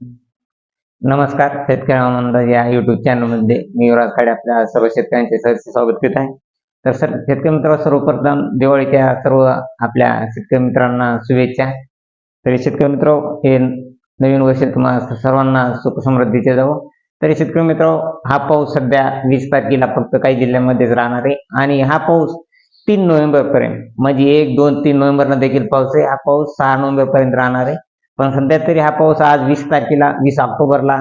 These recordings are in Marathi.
नमस्कार शेतकरी आनंद या युट्यूब चॅनलमध्ये मी युवराज खाडे आपल्या सर्व शेतकऱ्यांचे सहर्ष स्वागत करीत आहे. तर सर शेतकरी मित्र सर्वप्रथम दिवाळीच्या सर्व आपल्या शेतकरी मित्रांना शुभेच्छा. तरी शेतकरी मित्र हे नवीन वर्ष तुम्हाला सर्वांना सुख समृद्धीचे जावो. तरी शेतकरी मित्र हा पाऊस सध्या वीस तारखेला फक्त काही जिल्ह्यांमध्येच राहणार आहे. आणि हा पाऊस तीन नोव्हेंबर पर्यंत म्हणजे एक दोन तीन नोव्हेंबरला देखील पाऊस आहे. हा पाऊस सहा नोव्हेंबर पर्यंत राहणार आहे. पण सध्या तरी हा पाऊस आज वीस तारखेला वीस ऑक्टोबरला.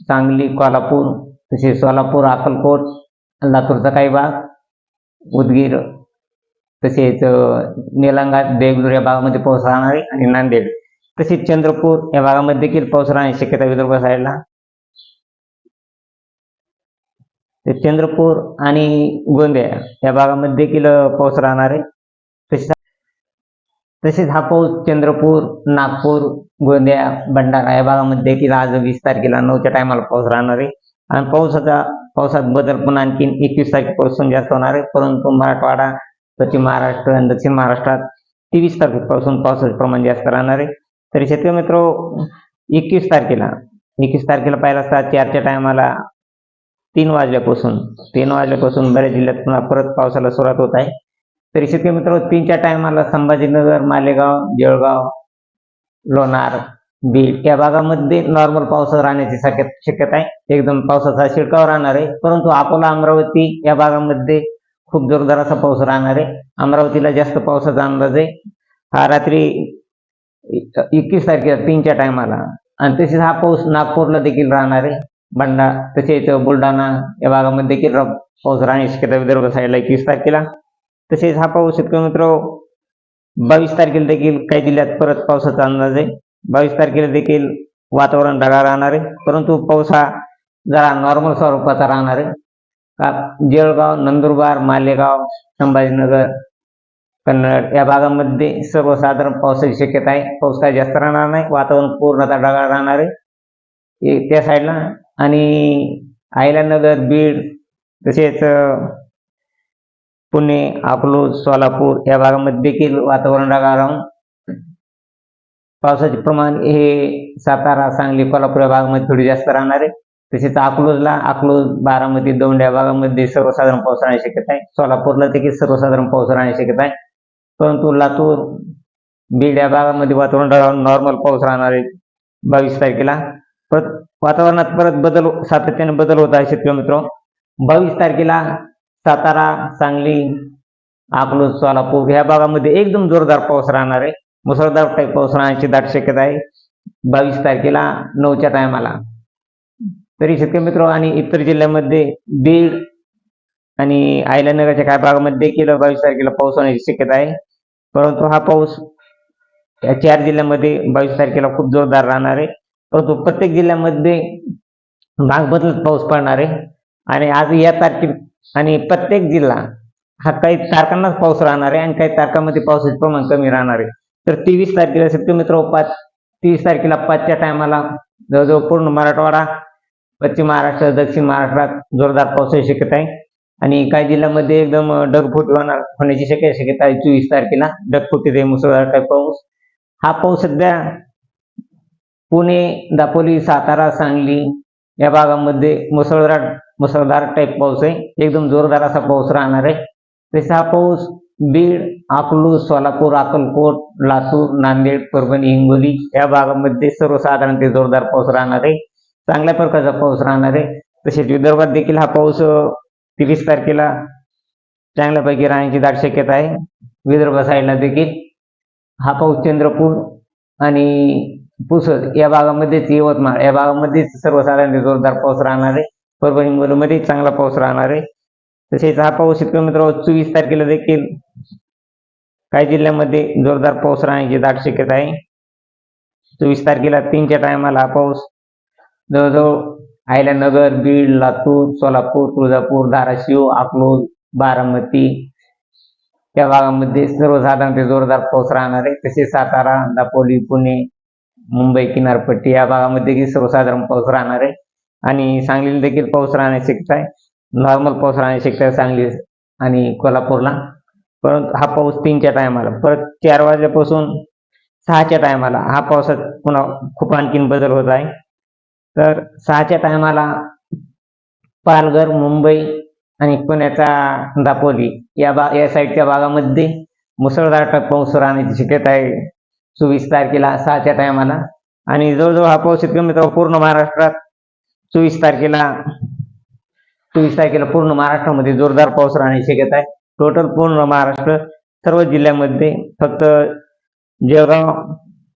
सांगली कोल्हापूर तसेच सोलापूर अक्कलकोट लातूरचा काही भाग उदगीर तसेच निलंगा देगलूर या भागामध्ये पाऊस राहणार आहे आणि नांदेड. तसेच चंद्रपूर या भागामध्ये देखील पाऊस राहण्याची शक्यता विदर्भ साईडला चंद्रपूर आणि गोंदिया या भागामध्ये देखील पाऊस राहणार आहे. तसेच तसेच हा पाऊस चंद्रपूर नागपूर गोंदिया भंडारा या भागामध्ये देखील आज वीस तारखेला नऊच्या टायमाला पाऊस राहणार आहे. आणि पावसाचा पावसात बदल पण आणखीन एकवीस तारखेपासून जास्त होणार आहे. परंतु मराठवाडा पश्चिम महाराष्ट्र आणि दक्षिण महाराष्ट्रात तेवीस तारखेपासून पावसाचे प्रमाण जास्त राहणार आहे. तरी शेतकरी मित्र एकवीस तारखेला एकवीस तारखेला पाहिला असता चारच्या टायमाला तीन वाजल्यापासून तीन वाजल्यापासून बऱ्याच जिल्ह्यात पुन्हा परत पावसाला सुरुवात होत आहे. तरी शेतकरी मित्र तीनच्या टायमाला संभाजीनगर मालेगाव जळगाव लोणार बीड या भागामध्ये नॉर्मल पावसात राहण्याची शक्य शक्यता आहे. एकदम पावसाचा शिडकाव राहणार आहे. परंतु अकोला अमरावती या भागामध्ये खूप जोरदार असा पाऊस राहणार आहे. अमरावतीला जास्त पावसाचा अंदाज आहे. हा रात्री एकवीस तारखेला तीनच्या टायमाला आणि तसेच हा पाऊस नागपूरला देखील राहणार आहे. भंडा तसेच बुलढाणा या भागामध्ये देखील पाऊस राहण्याची शक्यता विदर्भ साईडला एकवीस तारखेला. तसेच हा पाऊस शेतकरी मित्र बावीस तारखेला देखील काही जिल्ह्यात परत पावसाचा अंदाज आहे. बावीस तारखेला देखील वातावरण ढगाळ राहणार आहे. परंतु पाऊस हा जरा नॉर्मल स्वरूपाचा राहणार आहे. का जळगाव नंदुरबार मालेगाव संभाजीनगर कन्नड या भागामध्ये सर्वसाधारण पावसाची शक्यता आहे. पाऊस काय जास्त राहणार नाही. वातावरण पूर्णतः ढगाळ राहणार आहे. त्या साईडला आणि आयल्यानगर बीड तसेच पुणे अकलूज सोलापूर या भागामध्ये देखील वातावरण ढगाळ राहून पावसाचे प्रमाण हे सातारा सांगली कोल्हापूर या भागामध्ये थोडी जास्त राहणार आहे. तसेच अकलूजला अकलूज बारामती दौंड या भागामध्ये सर्वसाधारण पाऊस राहण्याची शक्यता आहे. सोलापूरला देखील सर्वसाधारण पाऊस राहण्याची शक्यता आहे. परंतु लातूर बीड या भागामध्ये वातावरण ढगाळ नॉर्मल पाऊस राहणार आहे बावीस तारखेला. परत वातावरणात परत बदल सातत्याने बदल होत आहे शेतकरी मित्र बावीस तारखेला सातारा सांगली अकलूज सोलापूर ह्या भागामध्ये एकदम जोरदार पाऊस राहणार आहे. मुसळधार टाईप पाऊस राहण्याची दाट शक्यता आहे. बावीस तारखेला नऊच्या टायमाला तरी शेतकरी मित्र आणि इतर जिल्ह्यामध्ये बीड आणि आयल्यानगरच्या काही भागामध्ये देखील बावीस तारखेला पाऊस होण्याची शक्यता आहे. परंतु हा पाऊस या चार जिल्ह्यामध्ये बावीस तारखेला खूप जोरदार राहणार आहे. परंतु प्रत्येक जिल्ह्यामध्ये भाग बदलत पाऊस पडणार आहे. आणि आज या तारखे आणि प्रत्येक जिल्हा हा काही तारखांनाच पाऊस राहणार आहे आणि काही तारखांमध्ये पावसाचे प्रमाण कमी राहणार आहे. तर तेवीस तारखेला शेतकरी मित्र पाच तेवीस तारखेला पाचच्या टायमाला जवळजवळ पूर्ण मराठवाडा पश्चिम महाराष्ट्र दक्षिण महाराष्ट्रात जोरदार पावसाची शक्यता आहे. आणि काही जिल्ह्यामध्ये एकदम ढगफुट होणार होण्याची शक्य शक्यता आहे चोवीस तारखेला. ढगफुटीत आहे मुसळधार काही पाऊस. हा पाऊस सध्या पुणे दापोली सातारा सांगली या भागामध्ये मुसळधार मुसळधार टाईप पाऊस आहे. एकदम जोरदार असा पाऊस राहणार आहे. तसा हा पाऊस बीड अकलूज सोलापूर अक्कलकोट लातूर नांदेड परभणी हिंगोली या भागामध्ये सर्वसाधारण ते जोरदार पाऊस राहणार आहे. चांगल्या प्रकारचा पाऊस राहणार आहे. तसेच विदर्भात देखील हा पाऊस तेवीस तारखेला चांगल्यापैकी राहण्याची दाट शक्यता आहे. विदर्भ साईडला देखील. हा पाऊस चंद्रपूर आणि पुसद या भागामध्येच यवतमाळ या भागामध्येच सर्वसाधारण जोरदार पाऊस राहणार आहे. परभणी हिंगोलीमध्ये चांगला पाऊस राहणार आहे. तसेच हा पाऊस शेतकरी मित्र चोवीस तारखेला देखील काही जिल्ह्यामध्ये जोरदार पाऊस राहण्याची दाट शक्यता आहे. चोवीस तारखेला तीनच्या टायमाला हा पाऊस जवळजवळ आयल्यानगर बीड लातूर सोलापूर तुळजापूर धाराशिव अकलोज बारामती या भागामध्ये सर्वसाधारण ते जोरदार पाऊस राहणार आहे. तसेच सातारा दापोली पुणे मुंबई किनारपट्टी या भागामध्ये देखील सर्वसाधारण पाऊस राहणार आहे. आणि सांगलीला देखील पाऊस राहण्याची शक्यता आहे. नॉर्मल पाऊस राहण्याची शक्यता आहे सांगली आणि कोल्हापूरला. परंतु हा पाऊस तीनच्या टायमाला परत चार वाजल्यापासून सहाच्या टायमाला हा पावसात पुन्हा खूप आणखीन बदल होत आहे. तर सहाच्या टायमाला पालघर मुंबई आणि पुण्याचा दापोली या बा या साईडच्या भागामध्ये मुसळधार पाऊस राहण्याची शक्यता आहे. चोवीस तारखेला सहाच्या टायमाला आणि जवळजवळ हा पाऊस इतका म्हणजे मित्र पूर्ण महाराष्ट्रात चोवीस तारखेला चोवीस तारखेला पूर्ण महाराष्ट्रामध्ये जोरदार पाऊस राहण्याची शक्यता आहे. टोटल पूर्ण महाराष्ट्र सर्व जिल्ह्यामध्ये फक्त जळगाव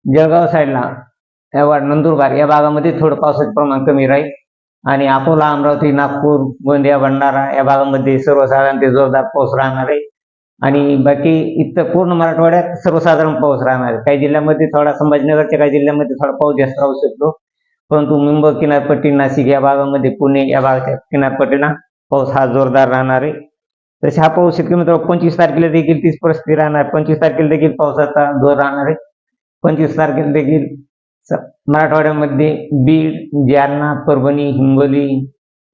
जळगाव साईडला यावर नंदुरबार या भागामध्ये थोडं पावसाचं प्रमाण कमी राहील. आणि अकोला अमरावती नागपूर गोंदिया भंडारा या भागामध्ये सर्वसाधारण ते जोरदार पाऊस राहणार आहे. आणि बाकी इथं पूर्ण मराठवाड्यात सर्वसाधारण पाऊस राहणार. आहे काही जिल्ह्यामध्ये थोडा संभाजीनगरच्या काही जिल्ह्यामध्ये थोडा पाऊस जास्त राहू शकतो. परंतु मुंबई किनारपट्टी नाशिक या भागामध्ये पुणे या भागाच्या किनारपट्टीला पाऊस हा जोरदार राहणार आहे. तसे हा पाऊस शेतकरी मित्र पंचवीस तारखेला देखील तीच परिस्थिती राहणार. पंचवीस तारखेला देखील पावसाचा जोर राहणार आहे. पंचवीस तारखेला देखील मराठवाड्यामध्ये बीड जालना परभणी हिंगोली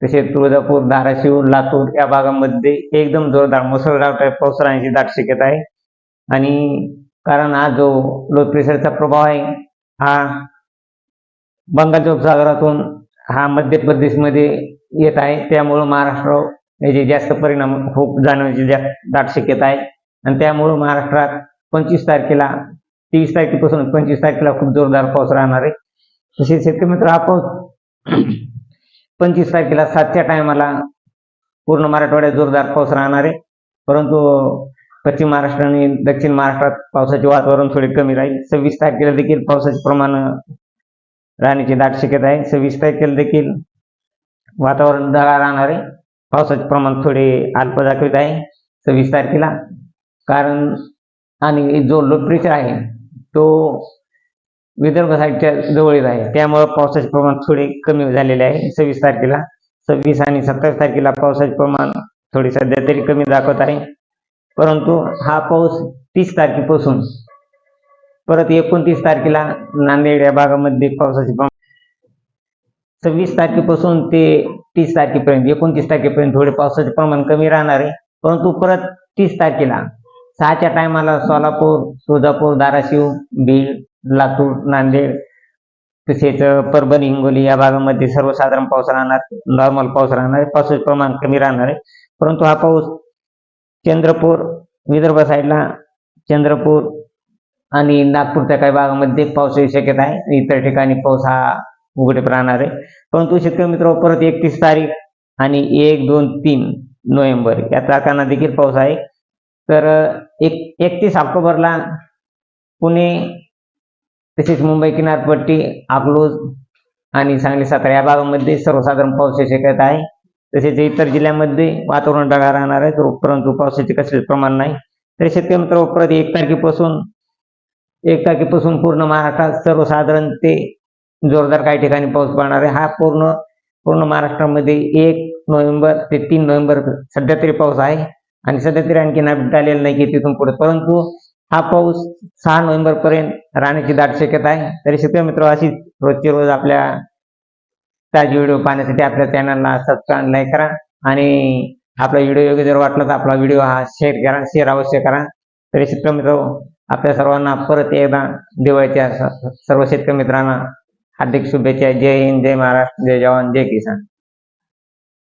तसेच तुळजापूर धाराशिव लातूर या भागामध्ये एकदम जोरदार मुसळधार पाऊस राहण्याची दाट शक्यता आहे. आणि कारण हा जो लो प्रेशरचा प्रभाव आहे हा बंगालच्या उपसागरातून हा मध्य प्रदेशमध्ये येत आहे. त्यामुळं महाराष्ट्र याचे जास्त परिणाम खूप जाणवण्याची जास्त दाट शक्यता आहे. आणि त्यामुळं महाराष्ट्रात पंचवीस तारखेला तेवीस तारखेपासून पंचवीस तारखेला खूप जोरदार पाऊस राहणार आहे. तसेच शेतकरी मित्र हा पाऊस पंचवीस तारखेला सातच्या टायमाला पूर्ण मराठवाड्यात जोरदार पाऊस राहणार आहे. परंतु पश्चिम महाराष्ट्र आणि दक्षिण महाराष्ट्रात पावसाचे वातावरण थोडे कमी राहील. सव्वीस तारखेला देखील पावसाचे प्रमाण राहण्याची दाट शक्यता आहे. सव्वीस तारखेला देखील वातावरण ढगाळ राहणार आहे. पावसाचे प्रमाण थोडे अल्प दाखवित आहे सव्वीस तारखेला. कारण आणि जो लो प्रेशर आहे तो विदर्भ साईडच्या जवळील आहे. त्यामुळं पावसाचे प्रमाण थोडे कमी झालेले आहे. सव्वीस तारखेला. सव्वीस आणि सत्तावीस तारखेला पावसाचे प्रमाण थोडे सध्या तरी कमी दाखवत आहे. परंतु हा पाऊस तीस तारखेपासून परत एकोणतीस तारखेला नांदेड या भागामध्ये पावसाचे प्रमाण सव्वीस तारखेपासून ते तीस तारखेपर्यंत एकोणतीस तारखेपर्यंत थोडे पावसाचे प्रमाण कमी राहणार आहे. परंतु परत तीस तारखेला सहाच्या टायमाला सोलापूर तुळजापूर धाराशिव बीड लातूर नांदेड तसेच परभणी हिंगोली या भागामध्ये सर्वसाधारण पाऊस राहणार नॉर्मल पाऊस राहणार. आहे पावसाचे प्रमाण कमी राहणार आहे. परंतु हा पाऊस चंद्रपूर विदर्भ साईडला चंद्रपूर आणि नागपूरच्या काही भागामध्ये पावसाची शक्यता आहे. इतर ठिकाणी पाऊस हा उघडे राहणार आहे. परंतु शेतकरी मित्र परत एकतीस तारीख आणि एक दोन तीन नोव्हेंबर या तारखांना देखील पाऊस आहे. तर एक एकतीस ऑक्टोबरला पुणे तसेच मुंबई किनारपट्टी अकलूज आणि सांगली सातारा या भागामध्ये सर्वसाधारण पावसाची शक्यता आहे. तसेच इतर जिल्ह्यामध्ये वातावरण ढगाळ राहणार आहे परंतु पावसाचे कसलेच प्रमाण नाही. तर शेतकरी मित्र प्रति एक तारखेपासून एक तारखेपासून पूर्ण महाराष्ट्रात सर्वसाधारण ते जोरदार काही ठिकाणी पाऊस पडणार आहे. हा पूर्ण पूर्ण महाराष्ट्रामध्ये एक नोव्हेंबर ते तीन नोव्हेंबर सध्या तरी पाऊस आहे. आणि सध्या तरी आणखी अपडेट आलेलं नाही की तिथून पुढे. परंतु हा पाऊस सहा नोव्हेंबर पर्यंत राहण्याची दाट शक्यता आहे. तरी शेतकरी मित्र अशी रोजची रोज आपल्या ताजी व्हिडिओ पाहण्यासाठी आपल्या चॅनलला सबस्क्राईब लाईक करा. आणि आपला व्हिडिओ योग्य जर वाटला तर आपला व्हिडिओ हा शेअर करा शेअर अवश्य करा. तरी शेतकरी मित्र आपल्या सर्वांना परत एकदा दिवाळीच्या सर्व शेतकरी मित्रांना हार्दिक शुभेच्छा. जय हिंद जय महाराष्ट्र जय जवान जय किसान.